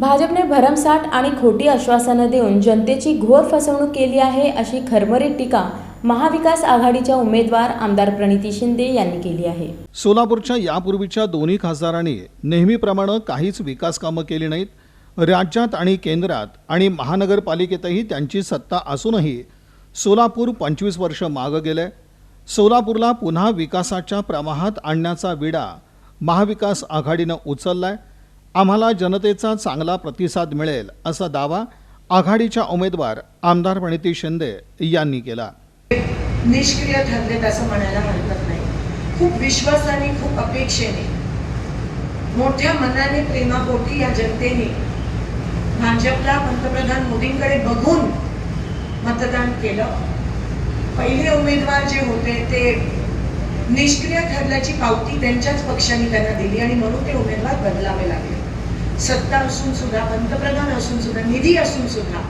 भाजपने भरमसाठ आणि खोटी आश्वासनं देऊन जनतेची घोर फसवणूक केली आहे अशी खरमरीत टीका महाविकास आघाडीच्या उमेदवार आमदार प्रणिती शिंदे यांनी केली आहे. सोलापूरच्या यापूर्वीच्या दोन्ही खासदारांनी नेहमीप्रमाणे काहीच विकास कामं केली नाहीत. राज्यात आणि केंद्रात आणि महानगरपालिकेतही त्यांची सत्ता असूनही सोलापूर पंचवीस वर्ष मागं गेलंय. सोलापूरला पुन्हा विकासाच्या प्रवाहात आणण्याचा विडा महाविकास आघाडीनं उचललाय. आम्हाला जनतेचा चांगला प्रतिसाद मिळेल असा दावा आघाडीच्या उमेदवार आमदार प्रणिती शिंदे यांनी केला. निष्क्रिय ठरलेत असं म्हणायला हरकत नाही. खूप विश्वासाने खूप अपेक्षेने मोठ्या मनाने प्रेमापोटी या जनतेने भाजपला पंतप्रधान मोदींकडे बघून मतदान केलं. पहिले उमेदवार जे होते ते निष्क्रिय ठरल्याची पावती त्यांच्याच पक्षाने त्यांना दिली आणि म्हणून ते उमेदवार बदलावे लागले. सत्ता असून सुद्धा पंतप्रधान असून सुद्धा निधी असून सुद्धा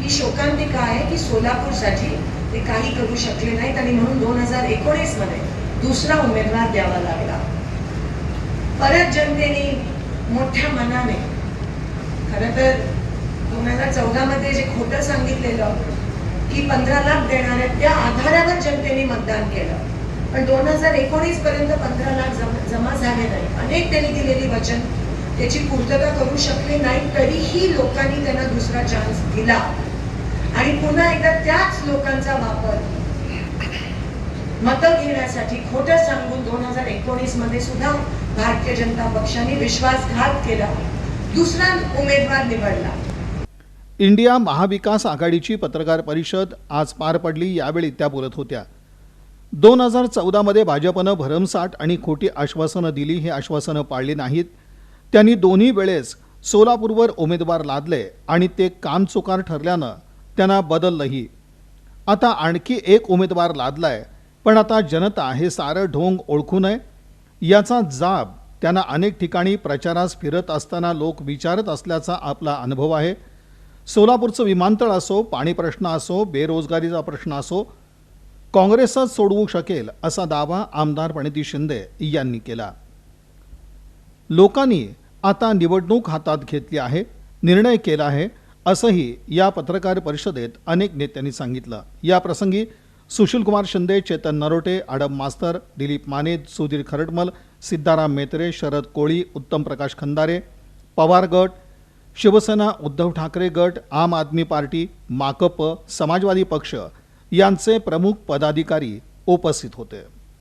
ही शोकांतिका आहे की सोलापूरसाठी ते काही करू शकले नाहीत आणि म्हणून दोन हजार एकोणीसमध्ये दुसरा उमेदवार द्यावा लागला. परत जनतेने मोठ्या मनाने खरं तर दोन हजार चौदा मध्ये जे खोटं सांगितलेलं की पंधरा लाख देणार त्या आधारावर जनतेने मतदान केलं. पण दोन हजार एकोणीस पर्यंत पंधरा लाख जमा झाले नाही. अनेक त्यांनी दिलेली वचन त्याची पूर्तता करू शकले नाही तरीही लोकांनी त्यांना दुसरा चान्स दिला. आणि पुन्हा एकदा त्याच लोकांचा वापर मत घेण्यासाठी खोट सांगून दोन हजार एकोणीसमध्ये सुद्धा भारतीय जनता पक्षाने विश्वासघात केला. दुसरा उमेदवार निवडला. इंडिया महाविकास आघाडीची पत्रकार परिषद आज पार पडली यावेळी त्या बोलत होत्या. दोन हजार चौदामध्ये भाजपनं भरमसाठ आणि खोटी आश्वासनं दिली हे आश्वासनं पाळली नाहीत. त्यांनी दोन्ही वेळेस सोलापूरवर उमेदवार लादले आणि ते कामचुकार ठरल्यानं त्यांना बदललंही. आता आणखी एक उमेदवार लादलाय पण आता जनता हे सारं ढोंग ओळखू नये याचा जाब त्यांना अनेक ठिकाणी प्रचारास फिरत असताना लोक विचारत असल्याचा आपला अनुभव आहे. सोलापूरचं विमानतळ असो पाणी प्रश्न असो बेरोजगारीचा प्रश्न असो काँग्रेसच सोडवू शकेल असा दावा आमदार प्रणिती शिंदे यांनी केला. लोकांनी आता निवडणूक हातात घेतली आहे निर्णय केला आहे असंही या पत्रकार परिषदेत अनेक नेत्यांनी सांगितलं. या प्रसंगी सुशीलकुमार शिंदे चेतन नरोटे आडम मास्तर दिलीप माने सुधीर खरटमल सिद्धाराम मेत्रे शरद कोळी उत्तम प्रकाश खंदारे पवार गट शिवसेना उद्धव ठाकरे गट आम आदमी पार्टी माकप समाजवादी पक्ष यांचे प्रमुख पदाधिकारी उपस्थित होते.